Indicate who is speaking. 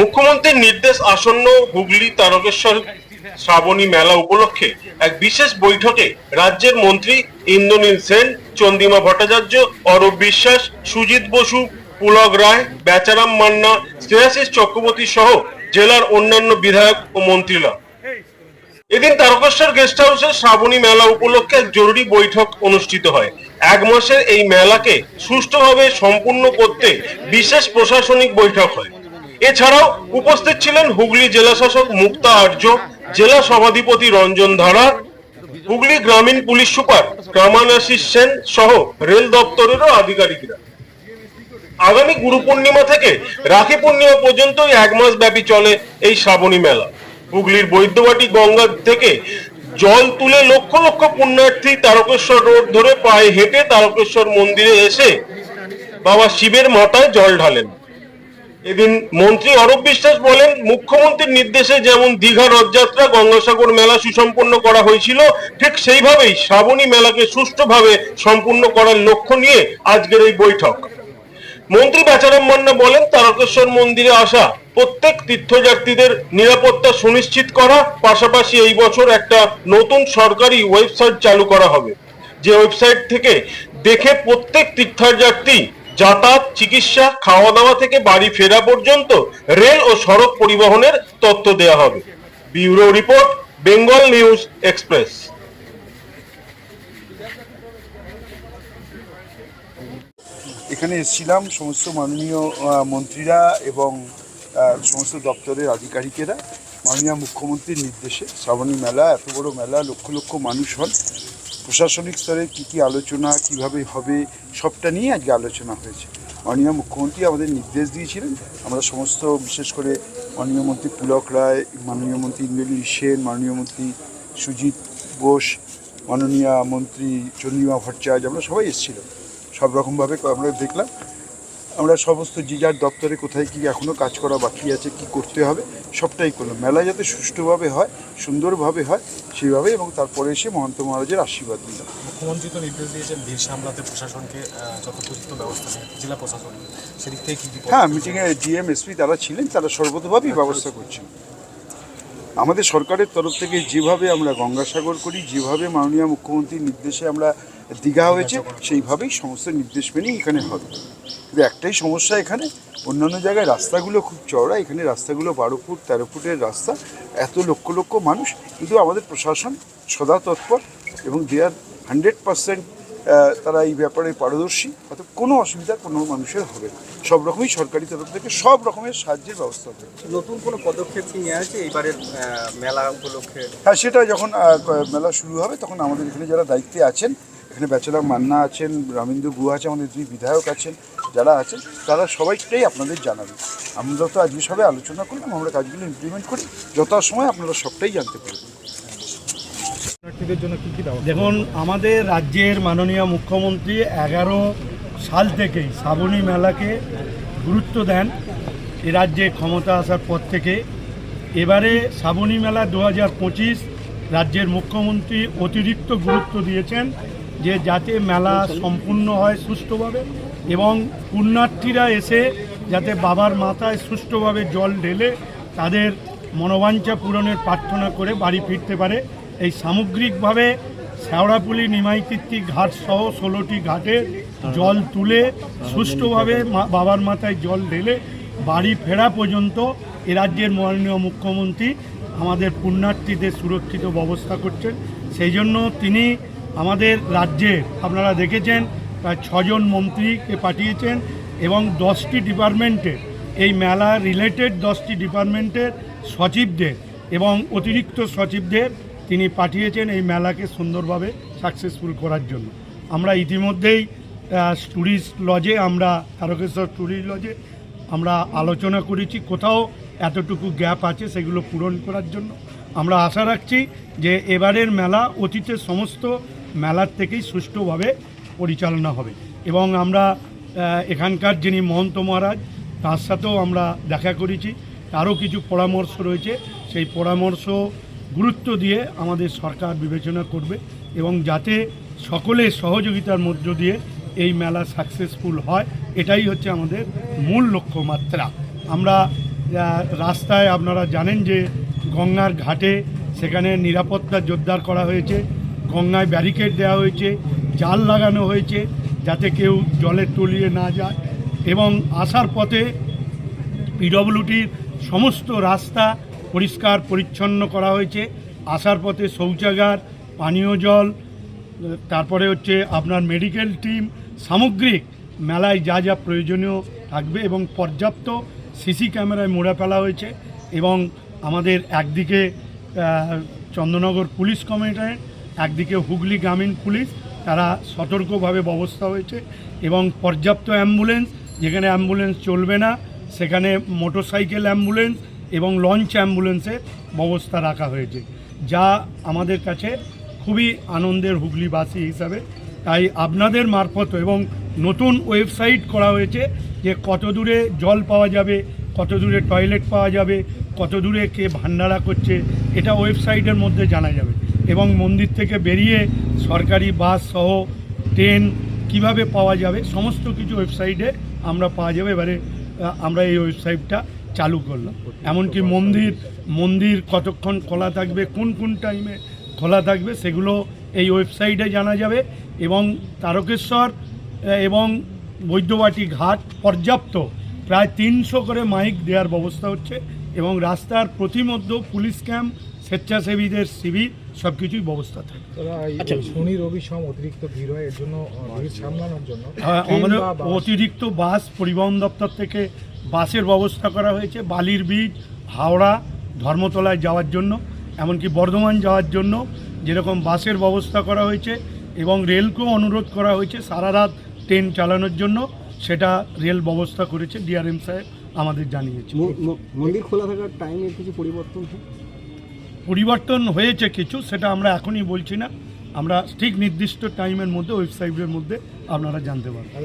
Speaker 1: মুখ্যমন্ত্রীর নির্দেশ আসন্ন হুগলি তারকেশ্বর শ্রাবণী মেলা উপলক্ষে এক বিশেষ বৈঠকে রাজ্যের মন্ত্রী ইন্দ্রনীল সেন চন্দিমা ভট্টাচার্য, অরূপ বিশ্বাস, সুজিত বসু, পুলক রায়, বেচারাম মান্না শ্রেয়াশিস চক্রবর্তী সহ জেলার অন্যান্য বিধায়ক ও মন্ত্রীরা। এদিন তারকেশ্বর গেস্ট হাউসে শ্রাবণী মেলা উপলক্ষে এক জরুরি বৈঠক অনুষ্ঠিত হয়। এক মাসের এই মেলাকে সুষ্ঠুভাবে সম্পূর্ণ করতে বিশেষ প্রশাসনিক বৈঠক হয়। এছাড়াও উপস্থিত ছিলেন হুগলি জেলা শাসক মুক্তা আর্য, জেলা সভাধিপতি রঞ্জন ধারা, হুগলি গ্রামীণ পুলিশ সুপার কামানাশিস সেন সহ রেল দপ্তরেরও আধিকারিকরা। আগামী গুরু পূর্ণিমা থেকে রাখি পূর্ণিমা পর্যন্ত এক মাস ব্যাপী চলে এই শ্রাবণী মেলা। হুগলির বৈদ্যবাটি গঙ্গা থেকে জল তুলে লক্ষ লক্ষ পুণ্যার্থী তারকেশ্বর রোড ধরে পায়ে হেঁটে তারকেশ্বর মন্দিরে এসে বাবা শিবের মাথায় জল ঢালেন। এদিন মন্ত্রী অরূপ বিশ্বাস বলেন, মুখ্যমন্ত্রীর নির্দেশে যেমন দীঘা রথযাত্রা, গঙ্গাসাগর মেলা সুসম্পন্ন করা হয়েছিল, ঠিক সেইভাবেই শ্রাবণী মেলাকে সুষ্ঠুভাবে সম্পূর্ণ করার লক্ষ্য নিয়ে আজকের এই বৈঠক। মন্ত্রী বেচারাম মান্না বলেন, তারকেশ্বর মন্দিরে আসা প্রত্যেক তীর্থযাত্রীদের নিরাপত্তা সুনিশ্চিত করা, পাশাপাশি এই বছর একটা নতুন সরকারি ওয়েবসাইট চালু করা হবে। যে ওয়েবসাইট থেকে দেখে প্রত্যেক তীর্থযাত্রী যাতায়াত, চিকিৎসা খাওয়া দাওয়া থেকে বাড়ি ফেরা পর্যন্ত রেল ও সড়ক পরিবহনের তথ্য দেওয়া হবে। Bureau report, Bengal news express.
Speaker 2: এখানে এসেছিলাম সমস্ত মাননীয় মন্ত্রীরা এবং সমস্ত দপ্তরের আধিকারিকেরা। মাননীয় মুখ্যমন্ত্রীর নির্দেশে শ্রাবণী মেলা, এত বড় মেলা, লক্ষ লক্ষ মানুষ হন। প্রশাসনিক স্তরে কী কী আলোচনা, কীভাবে হবে, সবটা নিয়ে আজকে আলোচনা হয়েছে। মাননীয় মুখ্যমন্ত্রী আমাদের নির্দেশ দিয়েছিলেন, আমরা সমস্ত, বিশেষ করে মাননীয় মন্ত্রী পুলক রায়, মাননীয় মন্ত্রী ইন্দ্রজিৎ সেন, মাননীয় মন্ত্রী সুজিত বোস, মাননীয় মন্ত্রী চন্দ্রিমা ভট্টাচার্য, আমরা সবাই এসেছিলাম। সব রকমভাবে আমরা দেখলাম। আমরা সমস্ত যে যার দপ্তরে কোথায় কি এখনও কাজ করা বাকি আছে কি করতে হবে সবটাই করলাম। মেলা যাতে সুষ্ঠুভাবে হয় সুন্দরভাবে হয় সেইভাবে এবং তারপরে এসে মহন্ত মহারাজের আশীর্বাদ নিলাম।
Speaker 3: মুখ্যমন্ত্রী তো নির্দেশ দিয়েছেন ভিড় সামলাতে প্রশাসনকে যথোপযুক্ত ব্যবস্থা জেলা প্রশাসন সেদিক থেকে কি কি
Speaker 2: হ্যাঁ মিটিংয়ে ডিএম এসপি তারা ছিলেন তারা সর্বতভাবেই ব্যবস্থা করছেন। আমাদের সরকারের তরফ থেকে যেভাবে আমরা গঙ্গাসাগর করি যেভাবে মাননীয় মুখ্যমন্ত্রীর নির্দেশে আমরা দীঘা হয়েছে সেইভাবেই সমস্ত নির্দেশ মেনেই এখানে হবে। কিন্তু একটাই সমস্যা এখানে অন্যান্য জায়গায় রাস্তাগুলো খুব চওড়া এখানে রাস্তাগুলো বারো ফুট তেরো ফুটের রাস্তা এত লক্ষ লক্ষ মানুষ কিন্তু আমাদের প্রশাসন সদা তৎপর এবং দে আর হান্ড্রেড পার্সেন্ট তারা এই ব্যাপারে পারদর্শী অর্থাৎ কোনো অসুবিধা কোনো মানুষের হবে না। সব রকমই সরকারি তরফ থেকে সব রকমের সাহায্যের ব্যবস্থা হবে।
Speaker 4: নতুন কোনো পদক্ষেপ কি নেওয়া হয়েছে? এইবারের মেলা উপলক্ষে?
Speaker 2: হ্যাঁ সেটা যখন মেলা শুরু হবে তখন আমাদের এখানে যারা দায়িত্বে আছেন এখানে ব্যাচেলার মান্না আছেন রামিন্দু গুহা আছে আমাদের দুই বিধায়ক আছেন যারা আছেন তারা সবাইটাই আপনাদের জানাবে। আমরা তো আজকে সবাই আলোচনা করলাম আমরা কাজগুলো ইমপ্লিমেন্ট করি যথাসময় আপনারা সবটাই জানতে পারবেন।
Speaker 5: দেখুন আমাদের রাজ্যের মাননীয় মুখ্যমন্ত্রী এগারো সাল থেকেই শ্রাবণী মেলাকে গুরুত্ব দেন। এ রাজ্যে ক্ষমতা আসার পর থেকে। এবারে শ্রাবণী মেলা দু হাজার পঁচিশ রাজ্যের মুখ্যমন্ত্রী অতিরিক্ত গুরুত্ব দিয়েছেন। যে যাতে মেলা সম্পূর্ণ হয় সুষ্ঠুভাবে এবং পুণ্যার্থীরা এসে যাতে বাবার মাথায় সুষ্ঠুভাবে জল ঢেলে তাদের মনোবাঞ্ছা পূরণের প্রার্থনা করে বাড়ি ফিরতে পারে। এই সামগ্রিকভাবে শেওড়াপুলি নিমাইতিত্তি ঘাট সহ ষোলোটি ঘাটে জল তুলে সুষ্ঠুভাবে বাবার মাথায় জল ঢেলে বাড়ি ফেরা পর্যন্ত এ রাজ্যের মাননীয় মুখ্যমন্ত্রী আমাদের পুণ্যার্থীদের সুরক্ষিত ব্যবস্থা করছেন। সেই জন্য তিনি আমাদের রাজ্যে আপনারা দেখেছেন, প্রায় ছজন মন্ত্রীকে পাঠিয়েছেন এবং দশটি ডিপার্টমেন্টে, এই মেলা রিলেটেড দশটি ডিপার্টমেন্টের সচিবদের এবং অতিরিক্ত সচিবদের তিনি পাঠিয়েছেন এই মেলাকে সুন্দরভাবে সাকসেসফুল করার জন্য। আমরা ইতিমধ্যেই ট্যুরিস্ট লজে আমরা তারকেশ্বর ট্যুরিস্ট লজে আমরা আলোচনা করেছি কোথাও এতটুকু গ্যাপ আছে সেগুলো পূরণ করার জন্য। আমরা আশা রাখছি যে এবারের মেলা অতীতের সমস্ত মেলার থেকেই সুষ্ঠুভাবে পরিচালনা হবে। এবং আমরা এখানকার যিনি মহন্ত মহারাজ, তার সাথেও আমরা দেখা করেছি। তারও কিছু পরামর্শ রয়েছে। সেই পরামর্শ গুরুত্ব দিয়ে আমাদের সরকার বিবেচনা করবে এবং যাতে সকলের সহযোগিতার মধ্য দিয়ে এই মেলা সাকসেসফুল হয়, এটাই হচ্ছে আমাদের মূল লক্ষ্যমাত্রা। আমরা রাস্তায় আপনারা জানেন যে গঙ্গার ঘাটে সেখানে নিরাপত্তা জোরদার করা হয়েছে। গঙ্গায় ব্যারিকেড দেওয়া হয়েছে, জাল লাগানো হয়েছে যাতে কেউ জলে তলিয়ে না যায় এবং আসার পথে পিডব্লিউটির সমস্ত রাস্তা পরিষ্কার পরিচ্ছন্ন করা হয়েছে। আসার পথে শৌচাগার, পানীয় জল, তারপরে হচ্ছে আপনার মেডিকেল টিম সামগ্রিক মেলায় যা যা প্রয়োজনীয় থাকবে এবং পর্যাপ্ত সিসি ক্যামেরায় মোড়া ফেলা হয়েছে এবং আমাদের একদিকে চন্দ্রনগর পুলিশ কমিশনারেট একদিকে হুগলি গ্রামীণ পুলিশ, তারা সতর্কভাবে ব্যবস্থা হয়েছে, এবং পর্যাপ্ত অ্যাম্বুলেন্স, যেখানে অ্যাম্বুলেন্স চলবে না, সেখানে মোটরসাইকেল অ্যাম্বুলেন্স এবং লঞ্চ অ্যাম্বুলেন্সের ব্যবস্থা রাখা হয়েছে, যা আমাদের কাছে খুবই আনন্দের হুগলিবাসী হিসাবে। তাই আপনাদের মারফত এবং নতুন ওয়েবসাইট করা হয়েছে যে কত দূরে জল পাওয়া যাবে, কত দূরে টয়লেট পাওয়া যাবে, কত দূরে কে ভান্ডারা করছে, এটা ওয়েবসাইটের মধ্যে জানা যাবে। এবং মন্দির থেকে বেরিয়ে সরকারি বাস সহ ট্রেন কীভাবে পাওয়া যাবে, সমস্ত কিছু ওয়েবসাইটে আমরা পাওয়া যাবে। এবারে আমরা এই ওয়েবসাইটটা চালু করলাম। এমনকি মন্দির মন্দির কতক্ষণ খোলা থাকবে, কোন কোন টাইমে খোলা থাকবে, সেগুলো এই ওয়েবসাইটে জানা যাবে এবং তারকেশ্বর এবং বৈদ্যবাটি ঘাট পর্যাপ্ত। প্রায় তিনশো করে মাইক দেওয়ার ব্যবস্থা হচ্ছে এবং রাস্তার প্রতিমধ্য পুলিশ ক্যাম্প স্বেচ্ছাসেবীদের শিবির সব কিছুই ব্যবস্থা থাকে।
Speaker 6: আচ্ছা। শনি রবি সম অতিরিক্ত ভিড় হয় এর জন্য ভিড় সামলানোর জন্য
Speaker 5: হ্যাঁ, আমাদের অতিরিক্ত বাস পরিবহন দপ্তর থেকে বাসের ব্যবস্থা করা হয়েছে বালির বীজ হাওড়া ধর্মতলায় যাওয়ার জন্য এমনকি বর্ধমান যাওয়ার জন্য যেরকম বাসের ব্যবস্থা করা হয়েছে এবং রেলকেও অনুরোধ করা হয়েছে সারা রাত ট্রেন চালানোর জন্য সেটা রেল ব্যবস্থা করেছে ডিআরএম সাহেব আমাদের জানিয়েছে।
Speaker 4: মন্দির খোলা থাকার টাইমের কিছু পরিবর্তন
Speaker 5: পরিবর্তন হয়েছে কিছু, সেটা আমরা এখনই বলছি না। আমরা ঠিক নির্দিষ্ট টাইমের মধ্যে ওয়েবসাইটের মধ্যে আপনারা জানতে পারবেন।